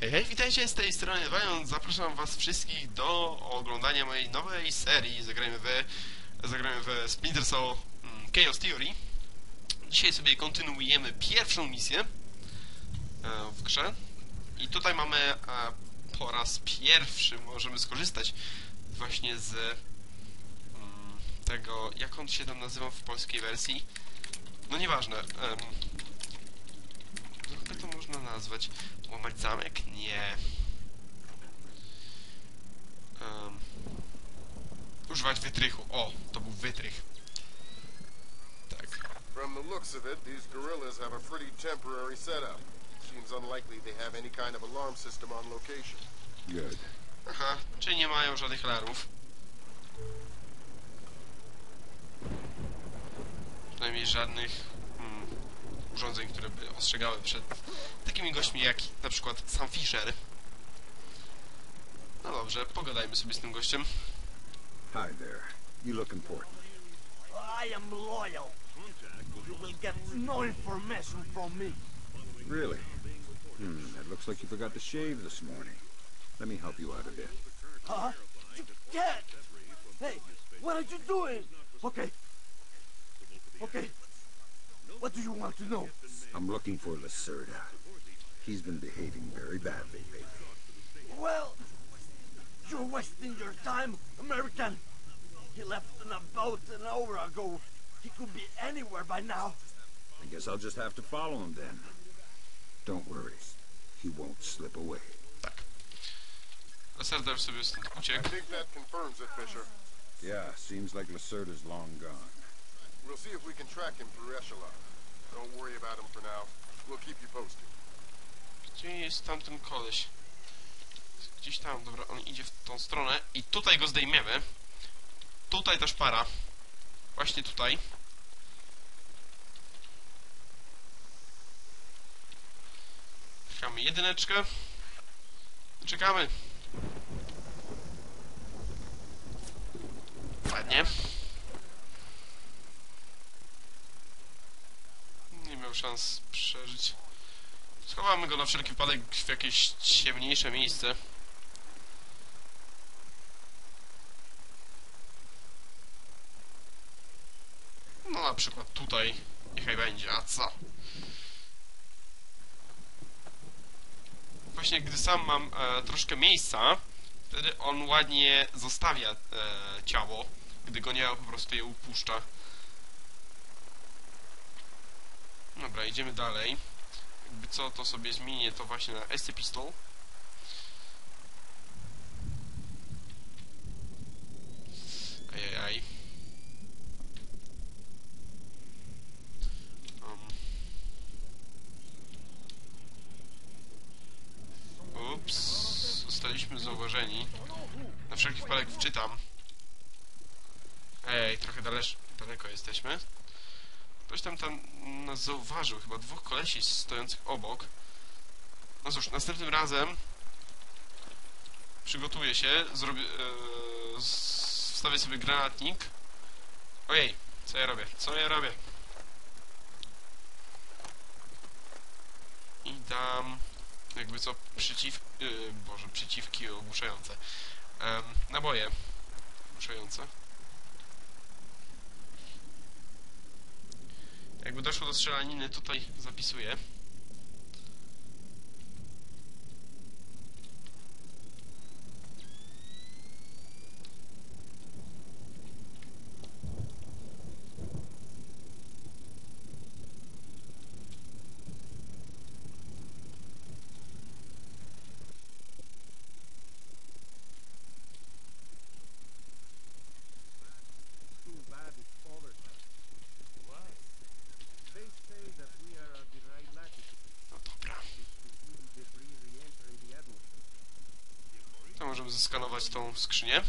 Hej, hej, witajcie z tej strony Wajon. Zapraszam was wszystkich do oglądania mojej nowej serii. Zagrajmy we, zagrajmy we Splinter Cell mm, Chaos Theory. Dzisiaj sobie kontynuujemy pierwszą misję e, w grze. I tutaj mamy e, po raz pierwszy możemy skorzystać właśnie z mm, tego, jak on się tam nazywa w polskiej wersji. No nieważne. jak to można nazwać? Łamać zamek? Nie. Um, używać wytrychu. O, to był wytrych. Tak. From the looks of it, these guerrillas have a pretty temporary setup. Seems unlikely they have any kind of alarm system on location. Good. Aha, czyli nie mają żadnych alarmów. Przynajmniej żadnych mm, urządzeń, które by ostrzegały przed takimi gośćmi jak na przykład sam Fisher. No dobrze, pogadajmy sobie z tym gościem. Hi there. You look important. I am loyal. You will get no information from me. Really? Hmm, it looks like you forgot to shave this morning. Let me help you out a bit. Huh? You can't. Hey, what are you doing? Okay. Okay. What do you want to know? I'm looking for Lacerda. He's been behaving very badly lately. Well, you're wasting your time, American. He left in a boat an hour ago. He could be anywhere by now. I guess I'll just have to follow him then. Don't worry. He won't slip away. Tak. Laserda już sobie stąd I uciekł. think that confirms it, Fisher. Yeah, seems like Lacerda's long gone. We'll see if we can track him through Echelon. Don't worry about him for now. We'll keep you posted. Gdzie jest tamten koleś? Gdzieś tam, dobra, on idzie w tą stronę i tutaj go zdejmiemy. Tutaj też para. Właśnie tutaj. Czekamy jedyneczkę. Czekamy. Ładnie. Nie miał szans przeżyć. Schowamy go na wszelki wypadek w jakieś ciemniejsze miejsce. No na przykład tutaj. Niechaj będzie, a co? Właśnie gdy sam mam e, troszkę miejsca, wtedy on ładnie zostawia e, ciało, gdy go nie po prostu je upuszcza. Dobra, idziemy dalej co, to sobie zmienię to właśnie na SC Pistol. Ajajaj. Um. Ups, zostaliśmy zauważeni. Na wszelki wypadek wczytam. Ej, trochę dalesz, daleko jesteśmy. Ktoś tam tam nas zauważył, chyba dwóch kolesi stojących obok. No cóż, następnym razem przygotuję się, zrobię, e, wstawię sobie granatnik. Ojej, co ja robię? Co ja robię? I dam jakby co przeciw... E, Boże, przeciwki ogłuszające. Em, naboje ogłuszające. Jakby doszło do strzelaniny, tutaj zapisuję. Zeskanować tą skrzynię.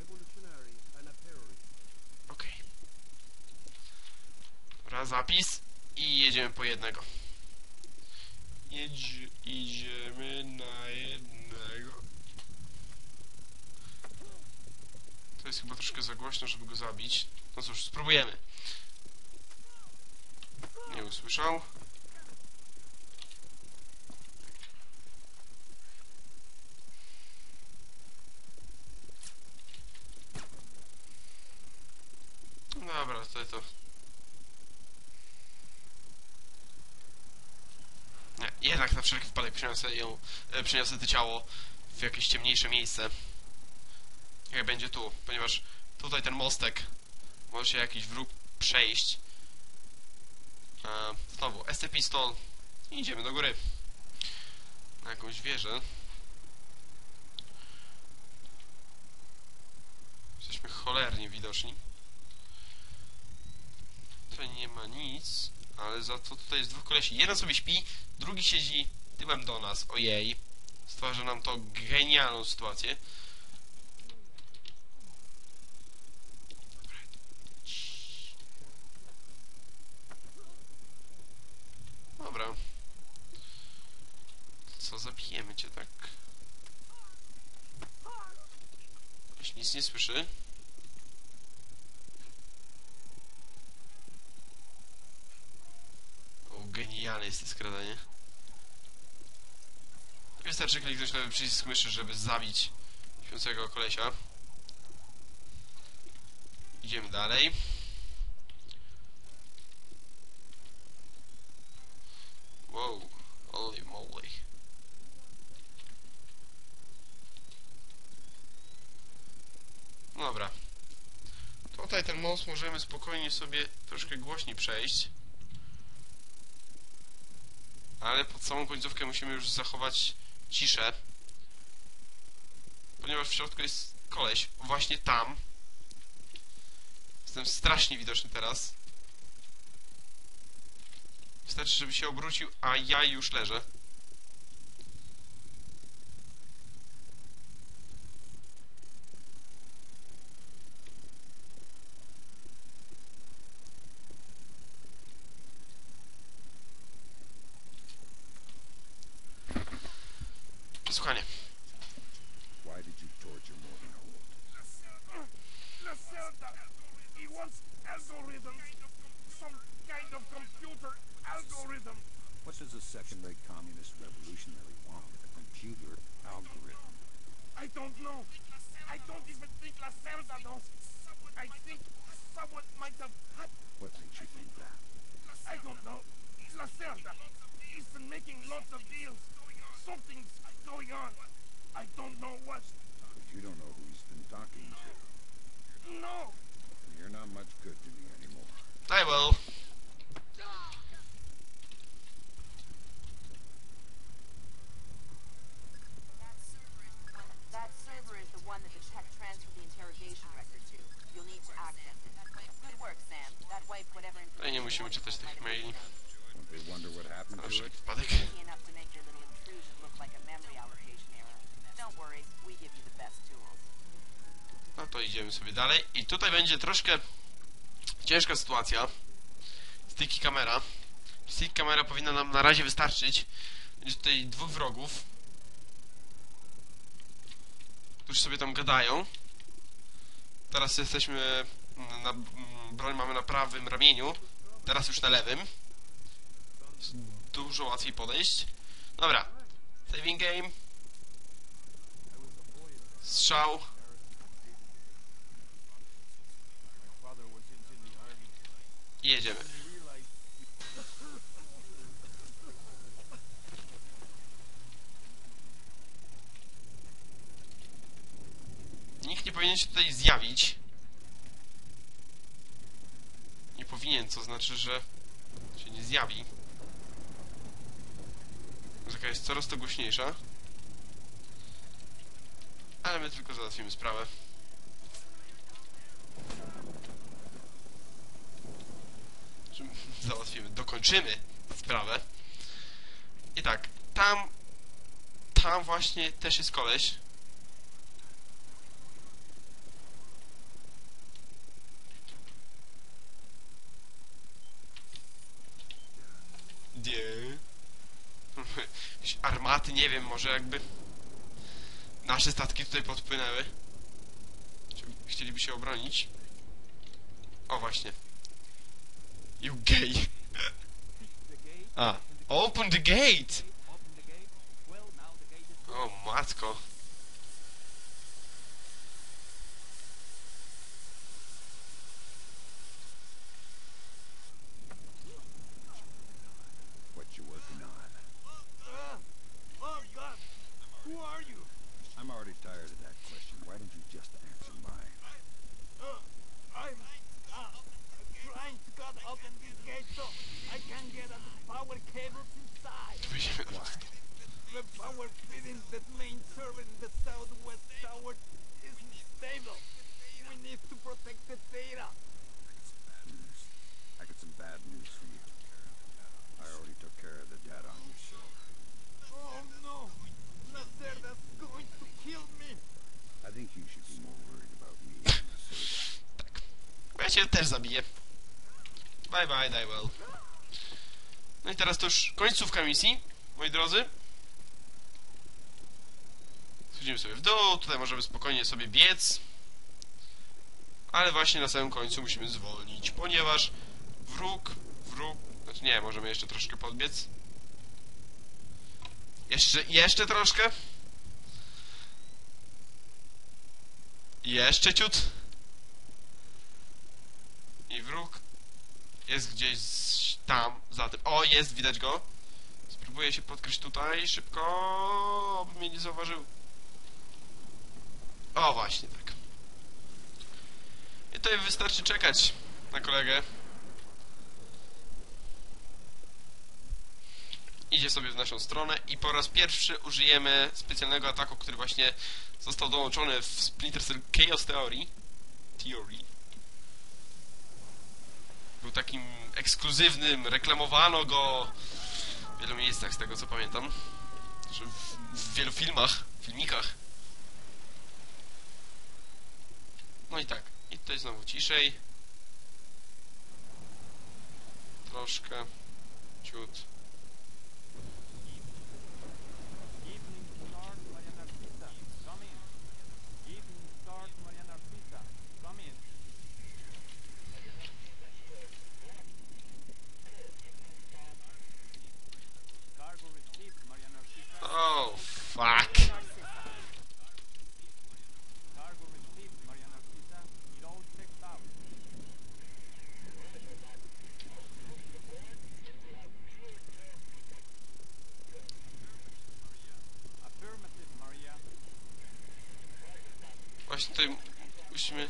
Revolutionary and a terrorist. Okej. Dobra, zapis i jedziemy po jednego. Jedź, idziemy na jednego. To jest chyba troszkę za głośno, żeby go zabić. No cóż, spróbujemy. Nie usłyszał. Dobra, to to. Nie, jednak na wszelki wypadek przeniosę ją, e, przeniosę to ciało w jakieś ciemniejsze miejsce. Jak będzie tu, ponieważ tutaj ten mostek może się jakiś wróg przejść. E, znowu, SC Pistol i idziemy do góry. Na jakąś wieżę. Jesteśmy cholernie widoczni. Tutaj nie ma nic, ale za to tutaj jest dwóch kolesi. Jeden sobie śpi, drugi siedzi tyłem do nas. Ojej. Stwarza nam to genialną sytuację. Dobra. Co, zabijemy cię tak? Ktoś nic nie słyszy. O, genialne jest to skradanie. Wystarczy kliknąć lewy przycisk myszy, żeby zabić śpiącego kolesia. Idziemy dalej. Możemy spokojnie sobie troszkę głośniej przejść. Ale pod samą końcówkę musimy już zachować ciszę. Ponieważ w środku jest koleś. Właśnie tam. Jestem strasznie widoczny teraz. Wystarczy, żeby się obrócił, a ja już leżę. He wants algorithms. Some kind of computer algorithm. What does a second-rate communist revolutionary want with a computer algorithm? I don't know. I don't even think La Lacerda knows. I think someone might have had. What makes you think that? I don't know. La Lacerda. He's been making lots of deals. Something's going on. I don't know what. But you don't know who he's been talking to. No. Sobie dalej. I tutaj będzie troszkę ciężka sytuacja. Sticky kamera. Stick kamera powinna nam na razie wystarczyć. Będzie tutaj dwóch wrogów. Którzy sobie tam gadają. Teraz jesteśmy na, mm, broń mamy na prawym ramieniu. Teraz już na lewym. Dużo łatwiej podejść. Dobra. Saving game. Strzał. Jedziemy. Nikt nie powinien się tutaj zjawić. Nie powinien, co znaczy, że się nie zjawi. Muzyka jest coraz to głośniejsza. Ale my tylko załatwimy sprawę. Załatwimy kończymy sprawę. I tak, tam, tam właśnie też jest koleś. Jakieś Armaty, nie wiem, może jakby nasze statki tutaj podpłynęły. Chcieliby się obronić? O, właśnie. You gay. A. Open the gate! Oh, matko. Cię też zabiję. Bye bye, die well. No i teraz to już końcówka misji, moi drodzy. Schodzimy sobie w dół, tutaj możemy spokojnie sobie biec. Ale właśnie na samym końcu musimy zwolnić, ponieważ wróg, wróg... Znaczy nie, możemy jeszcze troszkę podbiec. Jeszcze, jeszcze troszkę. Jeszcze ciut. I wróg jest gdzieś tam, za tym. O, jest, widać go. Spróbuję się podkryć tutaj szybko, aby mnie nie zauważył. O, właśnie tak. I tutaj wystarczy czekać na kolegę. Idzie sobie w naszą stronę i po raz pierwszy użyjemy specjalnego ataku, który właśnie został dołączony w Splinter Cell Chaos Theory. Theory był takim ekskluzywnym, reklamowano go w wielu miejscach z tego co pamiętam. W wielu filmach, filmikach. No i tak. I tutaj znowu ciszej. Troszkę. Ciut. Właśnie tutaj musimy...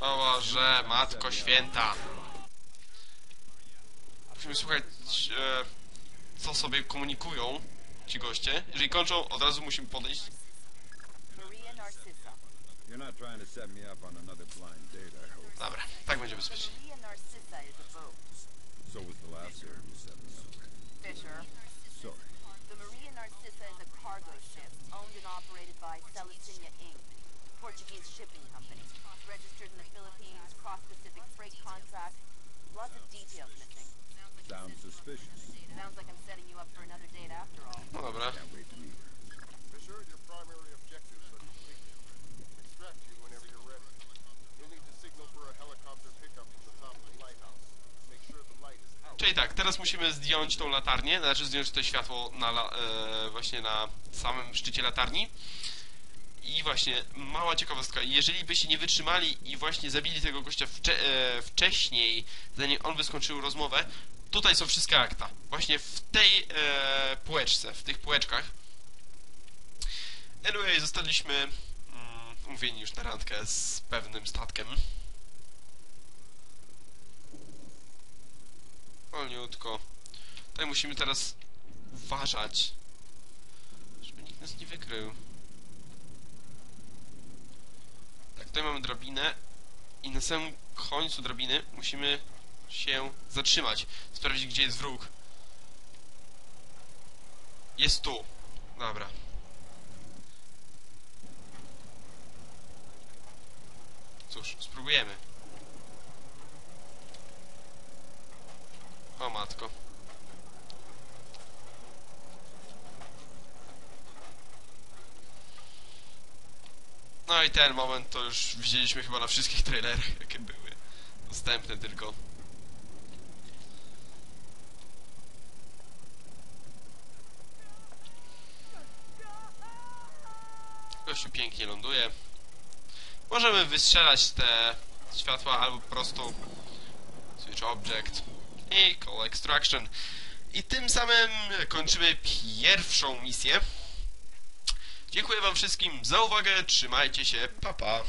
O, że Matko Święta. Musimy słuchać, e, co sobie komunikują ci goście. Jeżeli kończą, od razu musimy podejść. Dobra, tak będzie bezpiecznie. So was the last server you set me up. Fisher. Sorry. The Maria Narcissa is a cargo ship owned and operated by Celestina Inc., Portuguese shipping company. Registered in the Philippines, cross-Pacific freight contract. Lots of details missing. Sounds suspicious. Sounds like I'm setting you up for another date after all. Teraz musimy zdjąć tą latarnię, znaczy zdjąć to światło na e, właśnie na samym szczycie latarni. I właśnie, mała ciekawostka, jeżeli byście nie wytrzymali i właśnie zabili tego gościa wcze, e, wcześniej, zanim on wyskończył rozmowę, tutaj są wszystkie akta. Właśnie w tej e, półeczce, w tych półeczkach. Anyway, zostaliśmy mm, umówieni już na randkę z pewnym statkiem. Wolniutko. Tutaj musimy teraz uważać, żeby nikt nas nie wykrył. Tak, tutaj mamy drabinę i na samym końcu drabiny musimy się zatrzymać. Sprawdzić, gdzie jest wróg. Jest tu. Dobra. Cóż, spróbujemy. O matko. No i ten moment to już widzieliśmy chyba na wszystkich trailerach, jakie były. Dostępne tylko. Gościu pięknie ląduje. Możemy wystrzelać te światła albo po prostu switch object i call extraction. I tym samym kończymy pierwszą misję. Dziękuję wam wszystkim za uwagę, trzymajcie się, pa pa.